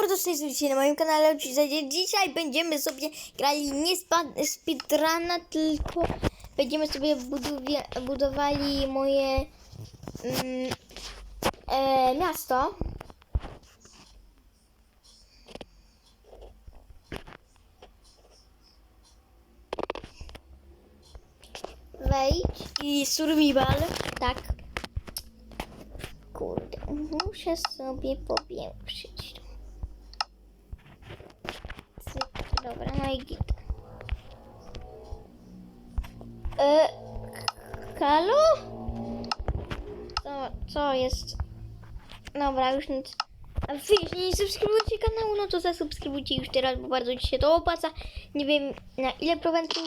mordo, z tej strony dzisiaj na moim kanale. Oczywiście dzisiaj będziemy sobie grali nie speedruna, tylko będziemy sobie budowali moje mm, e, miasto. Wejdź i survival, tak. Kurde, muszę sobie powiększyć. Cyk, Dobra, no i git. E, halo? Co, co jest? Dobra, już nic. A wy jeśli nie subskrybujecie kanału, no to zasubskrybujcie już teraz, bo bardzo ci się to opłaca. Nie wiem na ile procentów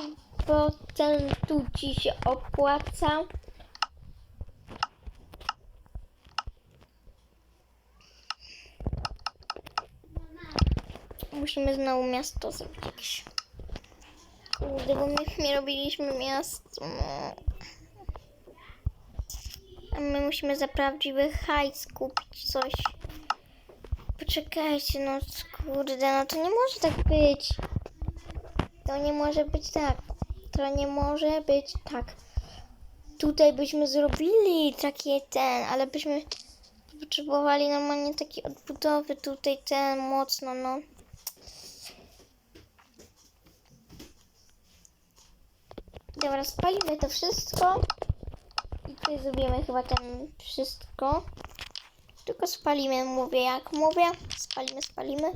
procentu ci się opłaca. Musimy znowu miasto zrobić jakieś. Kurde, bo my nie robiliśmy miasto. no. A my musimy za prawdziwy hajs kupić coś. Poczekajcie, no kurde, no to nie może tak być. To nie może być tak. To nie może być tak. Tutaj byśmy zrobili takie ten, ale byśmy potrzebowali normalnie takiej odbudowy tutaj ten mocno, no. Dobra, spalimy to wszystko. I tutaj zrobimy chyba ten wszystko. Tylko spalimy, mówię jak mówię. Spalimy, spalimy.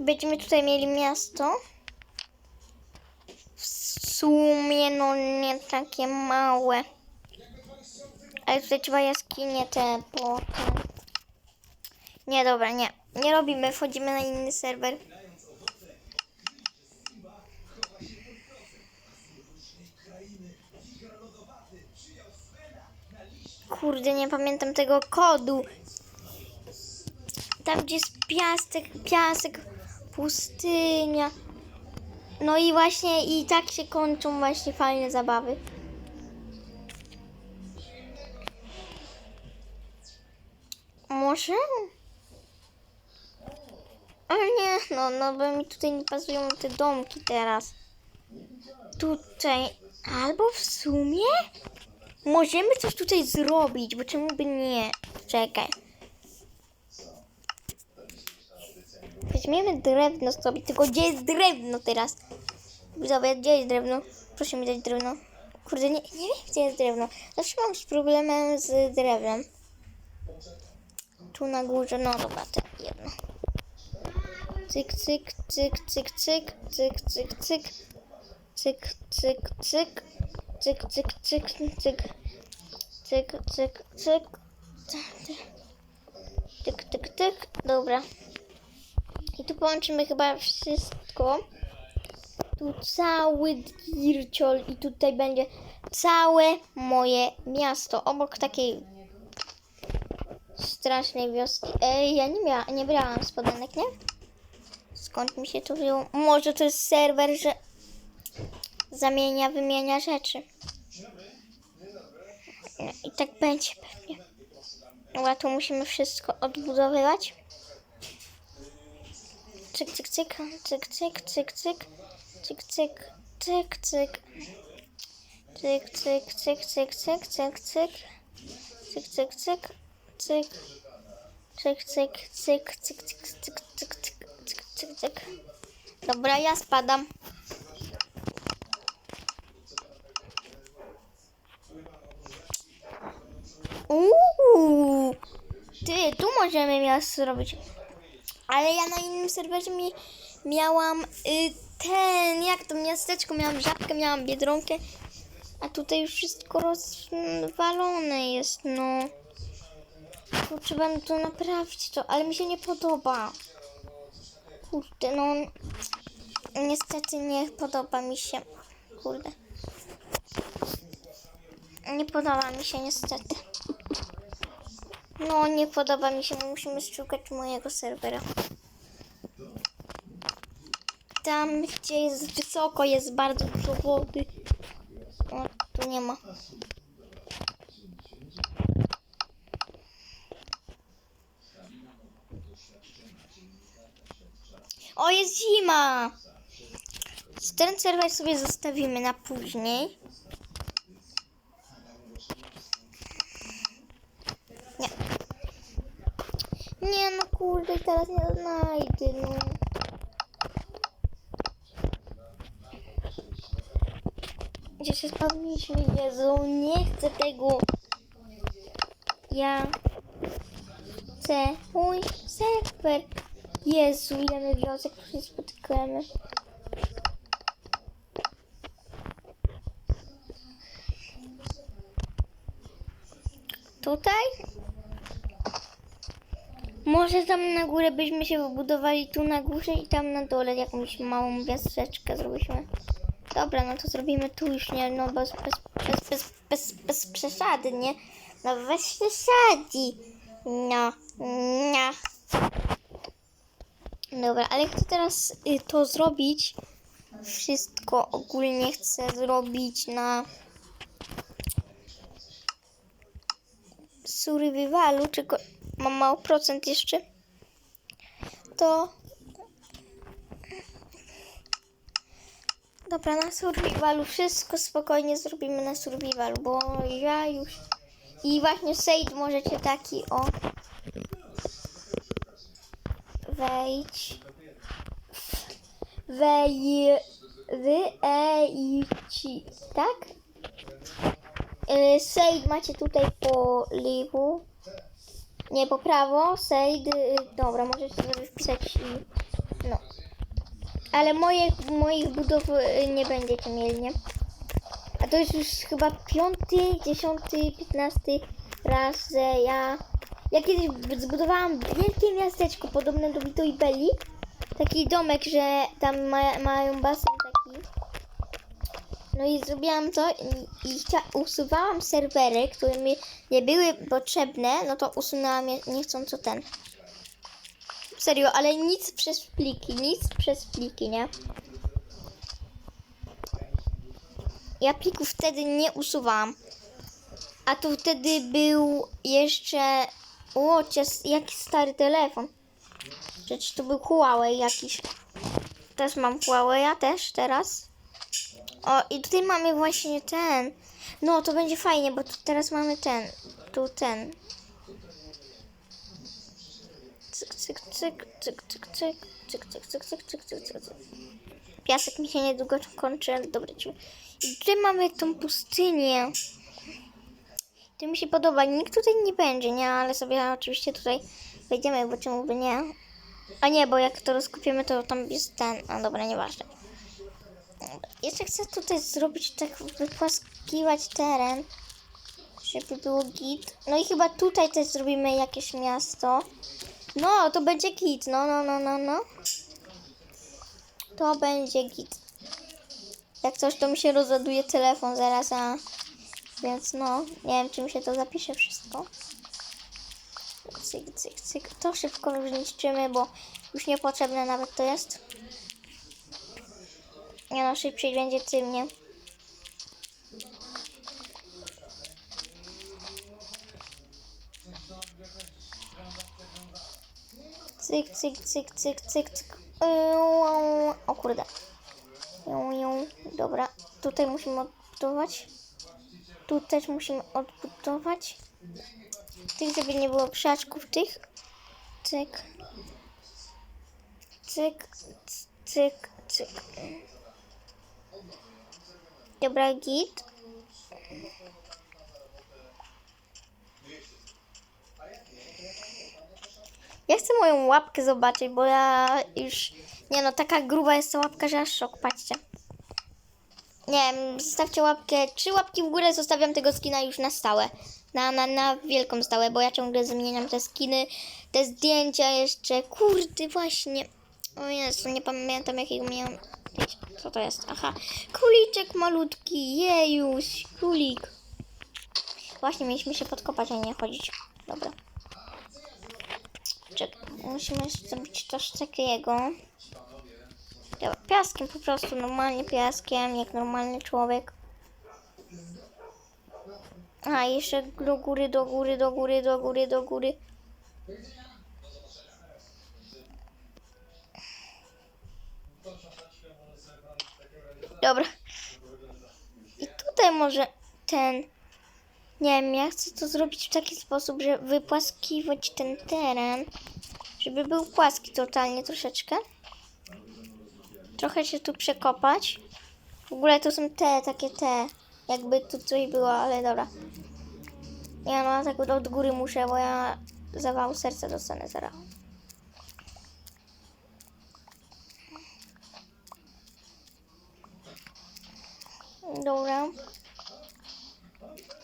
Będziemy tutaj mieli miasto. W sumie no nie takie małe. Ale tutaj trzeba jaskinie te po. Nie, dobra, nie. Nie robimy, wchodzimy na inny serwer. Kurde, nie pamiętam tego kodu. Tam gdzie jest piasek, piasek, pustynia. No i właśnie i tak się kończą właśnie fajne zabawy. Może? Ale nie, no, no bo mi tutaj nie pasują te domki teraz. Tutaj, albo w sumie możemy coś tutaj zrobić, bo czemu by nie? Czekaj. Weźmiemy drewno sobie, tylko gdzie jest drewno teraz? Widzowie, gdzie jest drewno? Proszę mi dać drewno. Kurde, nie, nie wiem gdzie jest drewno. Zawsze mam z problemem z drewnem. Tu na górze, no dobra, to jedno. Cyk, cyk, cyk, cyk, cyk, cyk, cyk, cyk. Cyk, cyk, cyk. Cyk, cyk, cyk, cyk. Cyk, cyk, cyk. Tyk, tyk, tyk. Dobra. I tu połączymy chyba wszystko. Tu cały dirciol i tutaj będzie całe moje miasto. Obok takiej strasznej wioski. Ej, ja nie, mia- nie brałam spodenek, nie? Skąd mi się to wzięło? Może to jest serwer, że zamienia, wymienia rzeczy. No, I tak będzie pewnie. Dobra, tu musimy wszystko odbudowywać. Cyk, cyk, cyk, cyk, cyk, cyk, cyk, cyk, cyk, cyk, cyk. Cyk, cyk, cyk, cyk, cyk, cyk, cyk. Cyk, cyk, cyk, cyk. Cyk, cyk, cyk, cyk, cyk, cyk, cyk, cyk, cyk, cyk. Dobra, ja spadam. Uuu, ty, tu możemy miasto zrobić. Ale ja na innym serwerze mi miałam y, ten, jak to miasteczko, miałam żabkę, miałam biedronkę, a tutaj już wszystko rozwalone jest, no. To trzeba to naprawić, to, ale mi się nie podoba. Kurde, no. Niestety nie podoba mi się. Kurde. Nie podoba mi się niestety. No, nie podoba mi się, musimy szukać mojego serwera. Tam, gdzie jest wysoko, jest bardzo dużo wody. O, tu nie ma. O, jest zima! Ten serwer sobie zostawimy na później. Kurde, teraz nie znajdę, no. Gdzie się spełniliśmy? Jezu, nie chcę tego. Ja chcę mój serwer. Jezu, ile my wiosek tu się spotykamy. Tutaj? Może tam na górę byśmy się wybudowali tu na górze i tam na dole jakąś małą wioseczkę zrobiliśmy. Dobra, no to zrobimy tu już, nie? No bez, bez, bez, bez, bez, bez przesady, nie? No bez przesady. No, no. Dobra, ale chcę teraz y, to zrobić. Wszystko ogólnie chcę zrobić na survivalu, tylko mam mało procent jeszcze. To Dobra, na survivalu wszystko spokojnie zrobimy na survivalu, bo ja już... I właśnie Sage możecie taki o... Wejdź... Wej... Wy... Ejci... Tak? Yy, Sage macie tutaj po lewo. Nie, po prawo. Sage... Yy, dobra, możecie sobie wpisać i... No ale moje, moich budów y, nie będziecie mieli, nie? A to jest już chyba piąty, dziesiąty, piętnasty raz, że ja... Ja kiedyś zbudowałam wielkie miasteczko podobne do Vito i Belli. Taki domek, że tam ma, mają basen. No i zrobiłam to i, i chcia, usuwałam serwery, które mi nie były potrzebne, no to usunęłam je niechcąco ten. Serio, ale nic przez pliki, nic przez pliki, nie? Ja plików wtedy nie usuwałam. A tu wtedy był jeszcze... O, jaki stary telefon. Przecież to był Huawei jakiś. Też mam Huawei, też teraz. O, i tutaj mamy właśnie ten. No, to będzie fajnie, bo tu teraz mamy ten. Tu ten. cyk, cyk, cyk, cyk, cyk, cyk, cyk, cyk, cyk, cyk, cyk, cyk, cyk, cyk. Piasek mi się niedługo kończy, ale dobra. I tutaj mamy tą pustynię. To mi się podoba. Nikt tutaj nie będzie, nie? Ale sobie oczywiście tutaj wejdziemy, bo czemu by nie? A nie, bo jak to rozkupiemy, to tam jest ten. A dobra, nieważne. Jeszcze chcę tutaj zrobić tak, wypłaskiwać teren, żeby było git. No i chyba tutaj też zrobimy jakieś miasto. No, to będzie git. No, no, no, no, no. To będzie git. Jak coś, to mi się rozładuje telefon zaraz, a... Więc no, nie wiem, czy mi się to zapisze wszystko. Cyk, cyk, cyk. To szybko zniszczymy, bo już niepotrzebne nawet to jest. Nie no, szybciej będzie tym, nie? Cyk, cyk, cyk, cyk, cyk, cyk. O kurde. Dobra, tutaj musimy odbudować. Tu też musimy odbudować. Tych, żeby nie było krzaczków tych. Cyk. Cyk, cyk, cyk. Dobra, git. Ja chcę moją łapkę zobaczyć, bo ja już... Nie no, taka gruba jest ta łapka, że aż szok, patrzcie. Nie wiem, zostawcie łapkę, trzy łapki w górę, zostawiam tego skina już na stałe. Na, na, na wielką stałe, bo ja ciągle zmieniam te skiny, te zdjęcia jeszcze. Kurde, właśnie. O Jezu, nie pamiętam jakiego miałam. Co to jest? Aha, króliczek malutki, jejuś, królik. Właśnie, mieliśmy się podkopać, a nie chodzić. Dobra. Czekaj, musimy zrobić coś takiego. Dobra, piaskiem po prostu, normalnie piaskiem, jak normalny człowiek. A, jeszcze do góry, do góry, do góry, do góry, do góry. Dobra. I tutaj może ten... Nie wiem, ja chcę to zrobić w taki sposób, że wypłaskiwać ten teren, żeby był płaski totalnie troszeczkę. Trochę się tu przekopać. W ogóle to są te, takie te, jakby tu coś było, ale dobra. Ja no tak od góry muszę, bo ja zawał serca dostanę zaraz. Dobra.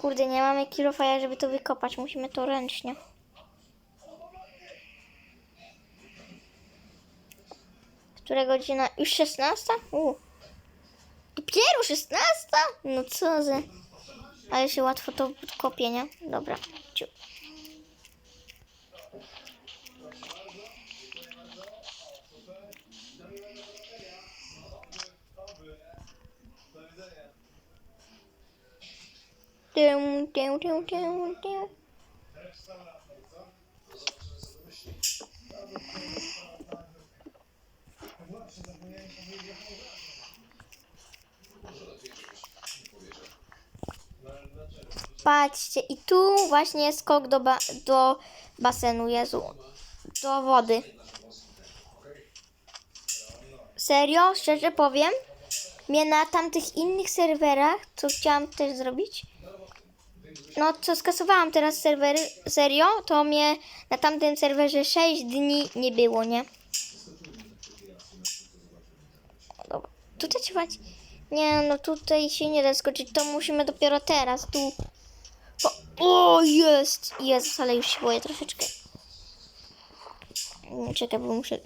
Kurde, nie mamy kilofaja, żeby to wykopać. Musimy to ręcznie. Która godzina? Już 16? U. Dopiero 16? No co za... Ale się łatwo to kopie, nie? Dobra. Ciu. Tę, tę, tę, tę, tę. Patrzcie, i tu właśnie skok do, ba do basenu, Jezu. Do wody. Serio, szczerze powiem, mnie na tamtych innych serwerach, co chciałam też zrobić, no co skasowałam teraz serwery, serio, to mnie na tamtym serwerze 6 dni nie było, nie? Dobra, tutaj trzeba... Nie, no tutaj się nie da skoczyć, to musimy dopiero teraz, tu... O, jest! Jezus, ale już się boję troszeczkę. Mm, Czekaj, bo muszę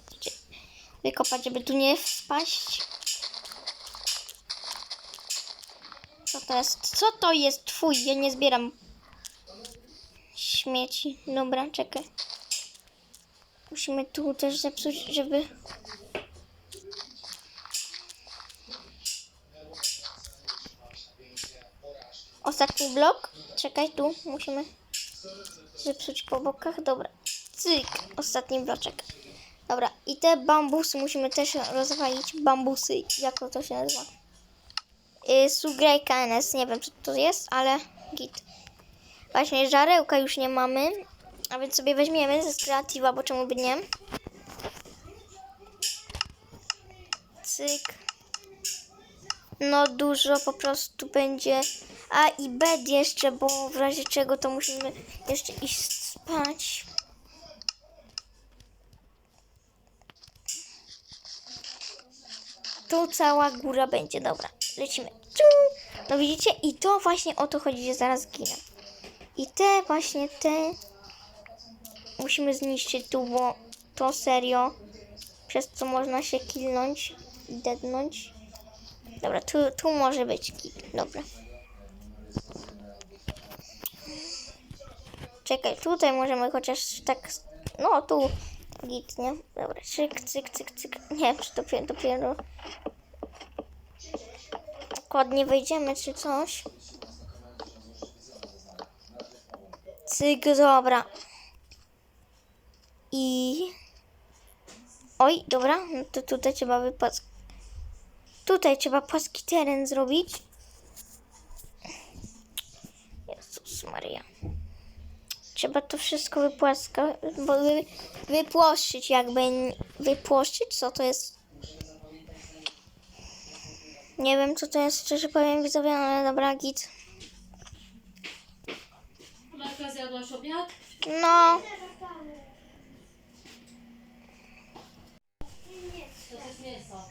wykopać, żeby tu nie spaść. Jest? Co to jest? Twój, ja nie zbieram śmieci. Dobra, czekaj. Musimy tu też zepsuć, żeby... Ostatni blok. Czekaj, tu musimy zepsuć po bokach. Dobra. Cyk. Ostatni bloczek. Dobra. I te bambusy musimy też rozwalić. Bambusy. Jak to się nazywa? Yy, Sugraj KNS. Nie wiem, co to jest, ale git. Właśnie, żarełka już nie mamy. A więc sobie weźmiemy ze kreatywa, bo czemu by nie? Cyk. No dużo po prostu będzie. A i bed jeszcze, bo w razie czego to musimy jeszcze iść spać. Tu cała góra będzie, dobra. Lecimy. No widzicie? I to właśnie o to chodzi, że zaraz ginę. I te właśnie te musimy zniszczyć tu, bo to serio przez co można się kilnąć dednąć. Dobra, tu, tu może być git. Dobra. Czekaj, tutaj możemy chociaż tak. No tu git, nie? Dobra, cyk, cyk, cyk, cyk. Nie czy dopiero, dopiero dokładnie wejdziemy, czy coś. Cyk, dobra. I. Oj, dobra, no to tutaj trzeba wypłac. Tutaj trzeba płaski teren zrobić. Jezus Maria. Trzeba to wszystko wypłaskać, bo wy, wypłoszczyć jakby. Wypłoszczyć? Co to jest? Nie wiem co to jest, szczerze powiem widzowie, ale dobra, git. Marka, zjadłaś obiad? No, To jest mięso.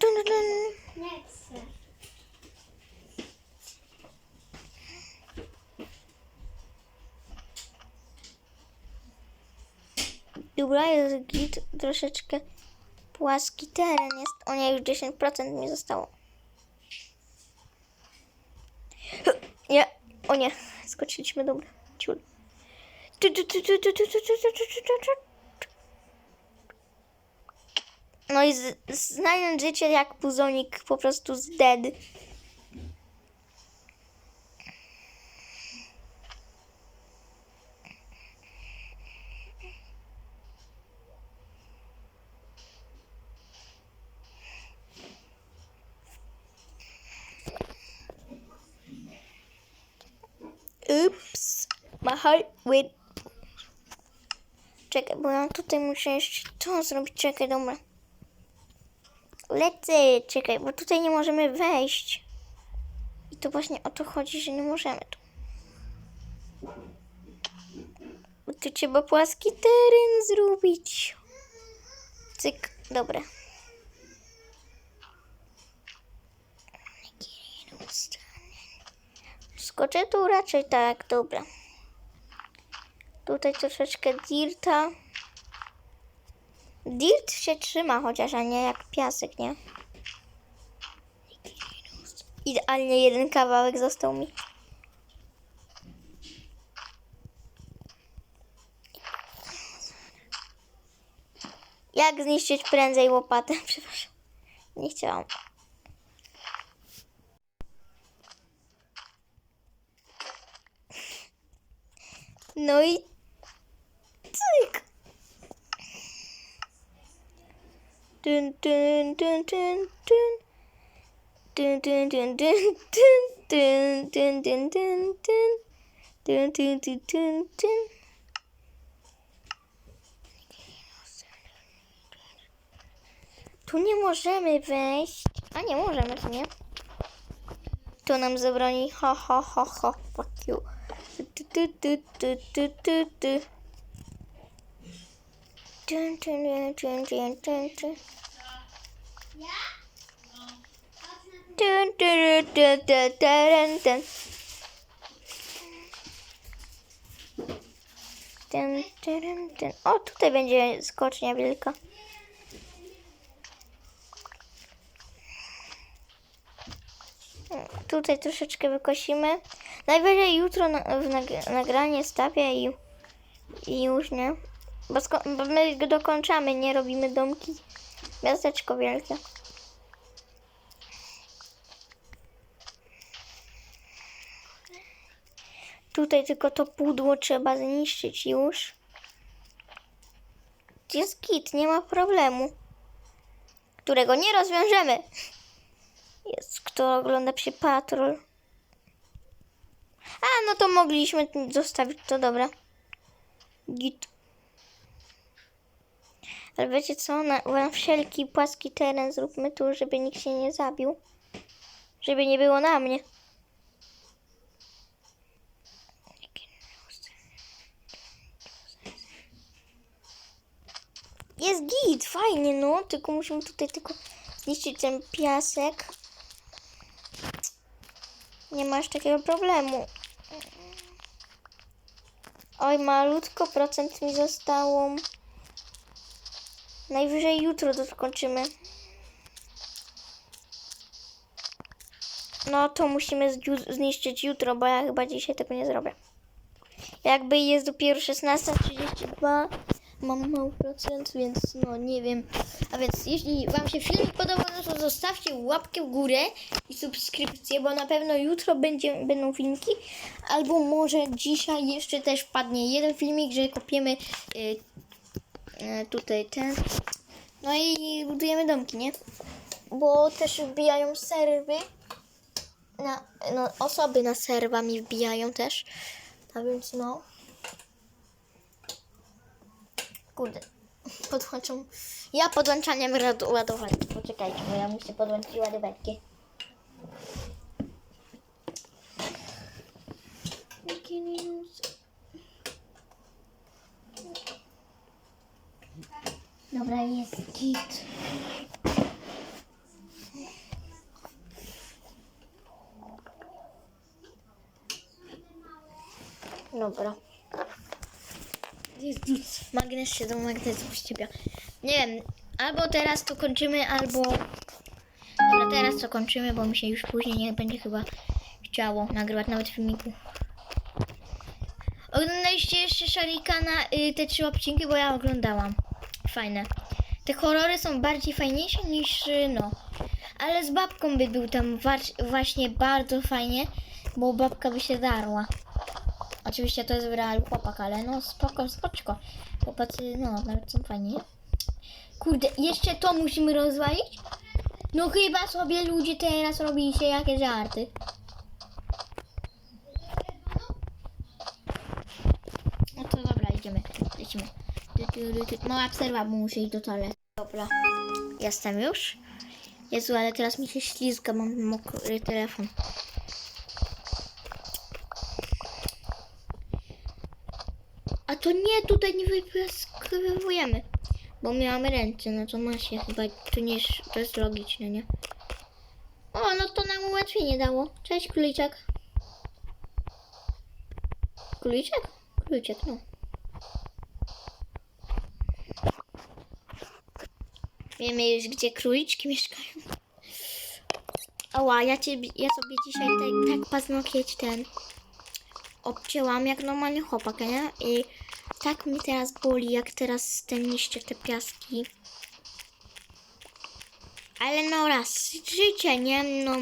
dun, dun, dun. Dobra, jest git, troszeczkę płaski teren jest. O nie, już 10% mi zostało. Nie, o nie, skoczyliśmy, dobra, ciul. No i znając życie jak buzonik po prostu z dead. Ups. My heart with... Czekaj, bo ja tutaj muszę jeszcze to zrobić. Czekaj, dobra. Lecę, czekaj, bo tutaj nie możemy wejść. I to właśnie o to chodzi, że nie możemy tu. Bo tu trzeba płaski teren zrobić. Cyk, dobra. Skoczę tu raczej tak, dobra. Tutaj troszeczkę dirta. Dirt się trzyma chociaż, a nie jak piasek, nie? Idealnie jeden kawałek został mi. Jak zniszczyć prędzej łopatę? Przepraszam. Nie chciałam. No i cyk. Dun, dun, dun, dun, dun. Dun, dun, dun, dun, dun, dun, dun, dun, dun, dun. Dun, dun, dun. Tu nie możemy wejść. A nie możemy, czy nie? To nam zabroni. Ho, ho, ho, ho. Fuck you. Dun, dun, dun, dun, dun, dun. Dun, dun, dun, dun. O, tutaj będzie skocznia wielka. Tutaj troszeczkę wykosimy. Najwyżej jutro na, w nag, nagranie stawię i, i już nie. Bo, bo my go dokończamy, nie robimy domki. Miasteczko wielkie. Tutaj tylko to pudło trzeba zniszczyć już. Jest git, nie ma problemu. Którego nie rozwiążemy. Jest, kto ogląda przy patrol. No to mogliśmy zostawić to, dobra. Git. Ale wiecie co? Na, na wszelki płaski teren zróbmy tu, żeby nikt się nie zabił. Żeby nie było na mnie. Jest git, fajnie, no. Tylko musimy tutaj tylko zniszczyć ten piasek. Nie masz takiego problemu. Oj, malutko procent mi zostało. Najwyżej jutro to skończymy. No to musimy zniszczyć jutro, bo ja chyba dzisiaj tego nie zrobię. Jakby jest dopiero 16.32, mam mały procent, więc no nie wiem. A więc jeśli Wam się filmik podobał, no to zostawcie łapkę w górę i subskrypcję, bo na pewno jutro będzie, będą filmiki. Albo może dzisiaj jeszcze też padnie jeden filmik, że kopiemy y, y, tutaj ten. No i budujemy domki, nie? Bo też wbijają serwy. Na, no, osoby na serwa mi wbijają też. A więc no. Kurde. Podłączą. Ja podłączaniem ładowania. Poczekajcie, bo ja muszę podłączyć ładowarkę. Dobra, jest git. Dobra. Nic. Magnes się do magnesu ściepia. Nie wiem, albo teraz to kończymy, albo... Dobra, teraz to kończymy, bo mi się już później nie będzie chyba chciało nagrywać nawet filmiku. Oglądaliście jeszcze Sharikana, y, te trzy odcinki, bo ja oglądałam. Fajne. Te horrory są bardziej fajniejsze niż, y, no. Ale z babką by był tam właśnie bardzo fajnie, bo babka by się darła. Oczywiście to jest w realu chłopak, ale no spoko, spoczko. Chłopacy, no, nawet są fajni. Kurde, jeszcze to musimy rozwalić? No chyba sobie ludzie teraz robicie jakieś żarty. idziemy, lecimy. Tu, tu, tu, tu. Mała przerwa, bo muszę iść do toalety. Dobra, jestem już. Jezu, ale teraz mi się ślizga, mam mokry telefon. To nie, tutaj nie wypłaskowujemy. Bo miałam ręce, no to ma się chyba, to nie jest, to jest logiczne, nie? O, no to nam ułatwienie dało. Cześć, króliczek. Króliczek? Króliczek, no. Wiemy już, gdzie króliczki mieszkają. Ała, ja, ja sobie dzisiaj tak, tak paznokieć ten obcięłam jak normalnie chłopak, nie? I tak mi teraz boli, jak teraz ten niszczę te piaski. Ale no raz, życie, nie? No.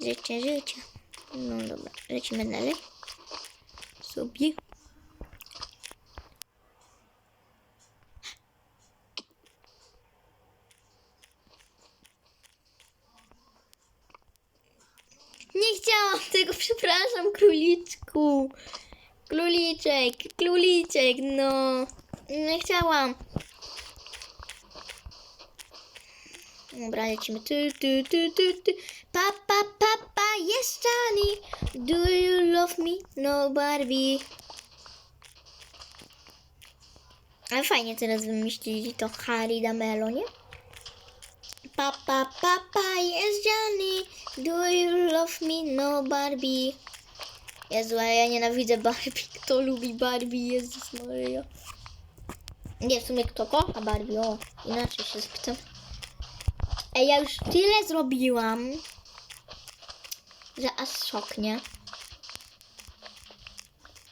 Życie, życie. No dobra, lecimy dalej. Sobie. Nie chciałam tego, przepraszam, króliczku. Króliczek, króliczek, no. Nie chciałam. Dobra, lecimy. Tu, tu, tu, tu, tu. Pa, pa, pa, pa, yes, Johnny. Do you love me? No, Barbie. Ale fajnie teraz wymyślili to Harry Damelo, nie? Pa, pa, pa, pa, yes, Johnny. Do you love me? No, Barbie. Jezu, ale ja nienawidzę Barbie. Kto lubi Barbie? Jezus Maria. Nie, w sumie kto kocha Barbie? O, inaczej się spytam. Ej, ja już tyle zrobiłam, że aż szok, nie?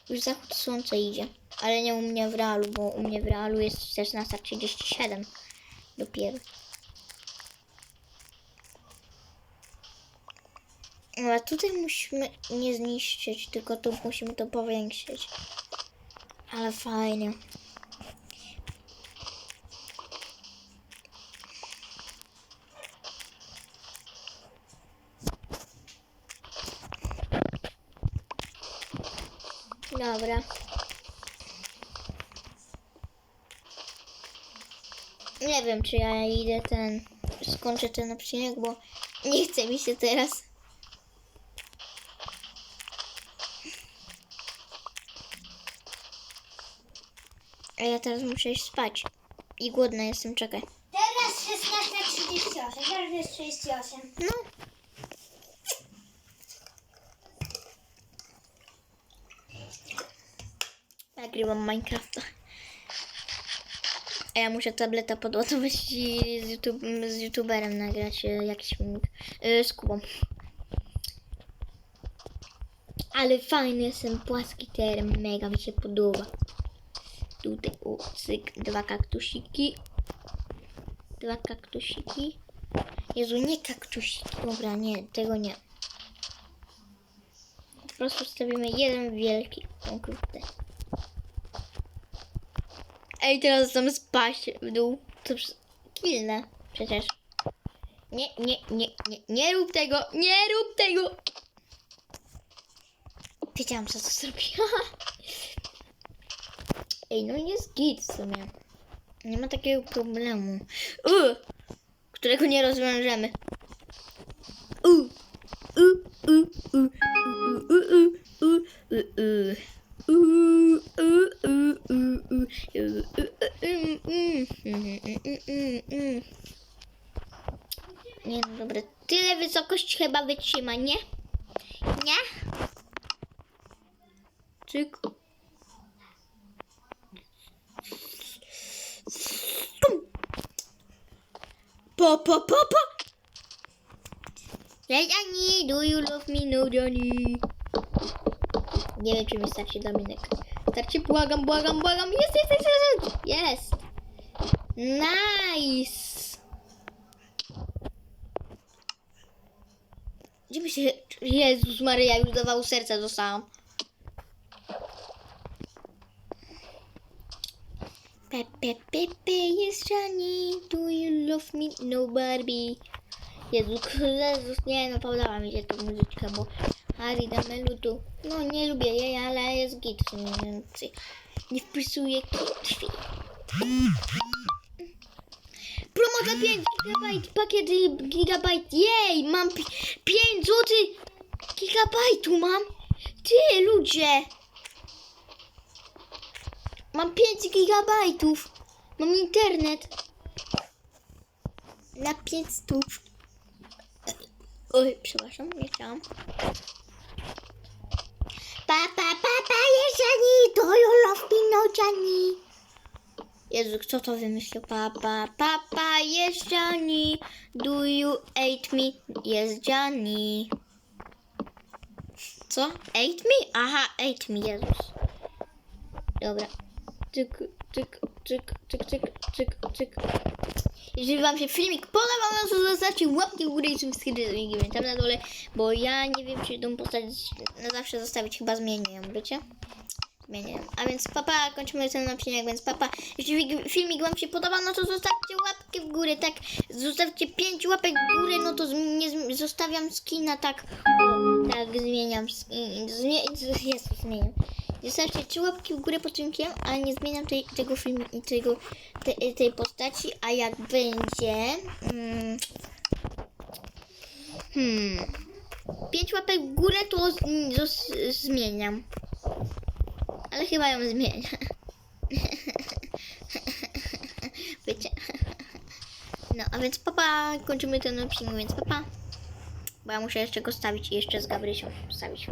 Już zachód słońca idzie. Ale nie u mnie w realu, bo u mnie w realu jest 16.37 dopiero. No, A tutaj musimy nie zniszczyć, tylko tu musimy to powiększyć. Ale fajnie. Dobra. Nie wiem, czy ja idę ten. Skończę ten odcinek, bo nie chce mi się teraz. A ja teraz muszę iść spać. I głodna jestem, czekaj. Teraz 16.38, teraz jest 38. No. Nagrywam Minecrafta. A ja muszę tableta podładować i z, YouTube, z youtuberem nagrać e, jakiś filmik. E, z Kubą. Ale fajny jestem, płaski teren, mega mi się podoba. Tutaj, o, cyk, dwa kaktusiki. Dwa kaktusiki. Jezu, nie kaktusiki. Dobra, nie, tego nie. Po prostu stawimy jeden wielki. O kurde. Ej, teraz tam spaść w dół. To kilne przecież. Nie, nie, nie, nie, nie rób tego, nie rób tego. Wiedziałam, co to zrobi. Ej, no jest git w sumie. Nie ma takiego problemu. U, którego nie rozwiążemy. U, u, u, u, u, u, u, u, u, um, um, mm, mm, mm, mm, mm. Nie no dobra, tyle wysokość chyba wytrzyma, nie? Nie? Czyk. Po, po, po, po. Do you love me? No, Johnny. Nie wiem, czy mi starczy Dominik. Starczy, błagam, błagam, błagam. Jest, jest, jest, jest. Nice. Gdzie by się... Jezus Maryja, już dawał serca dostałam. Pepe, Pepe, jest Johnny. Do you love me? No, Barbie. Jezu, Jezus, nie no, podała mi się tą muzyczkę, bo Ari, damy ludu. No, nie lubię jej, ale jest git w sumie. więc Nie wpisuję krwi. Promo za 5 GB, pakiet gigabajt. Jej, mam 5 zł gigabajtu mam. Ty, ludzie. Mam 5 gigabajtów. Mam internet. Na 5 stów. Oj, przepraszam, nie chciałam. Papa, papa, jeżani, do you love me, no Johnny? Jezu, kto to wymyślił? Papa, papa, jest Johnny. Do you hate me? Jest Johnny. Co? Hate me? Aha, hate me, Jezus. Dobra. Tyk, tyk, tyk, tyk, tyk, tyk, tyk. Jeżeli Wam się filmik podobał, no to zostawcie łapki w górę i subskrypcję tam na dole, bo ja nie wiem, czy tą postać na zawsze zostawić, chyba zmienię ją, wiecie? A więc papa, kończymy ten odcinek, więc papa, fi- filmik Wam się podoba, no to zostawcie łapkę w górę, tak, zostawcie 5 łapek w górę, no to nie zostawiam skina, tak, tak, zmieniam, skin, zmie jest, zmieniam. Zostawcie 3 łapki w górę pod filmikiem, ale nie zmieniam tej, tego filmu, tego, te, tej postaci, a jak będzie, mm, hmm, 5 łapek w górę, to z, zos- zmieniam. Ale chyba ją zmienię. Wiecie. No, a więc papa, kończymy ten odcinek, więc papa. Bo ja muszę jeszcze go stawić i jeszcze z Gabrysią stawić.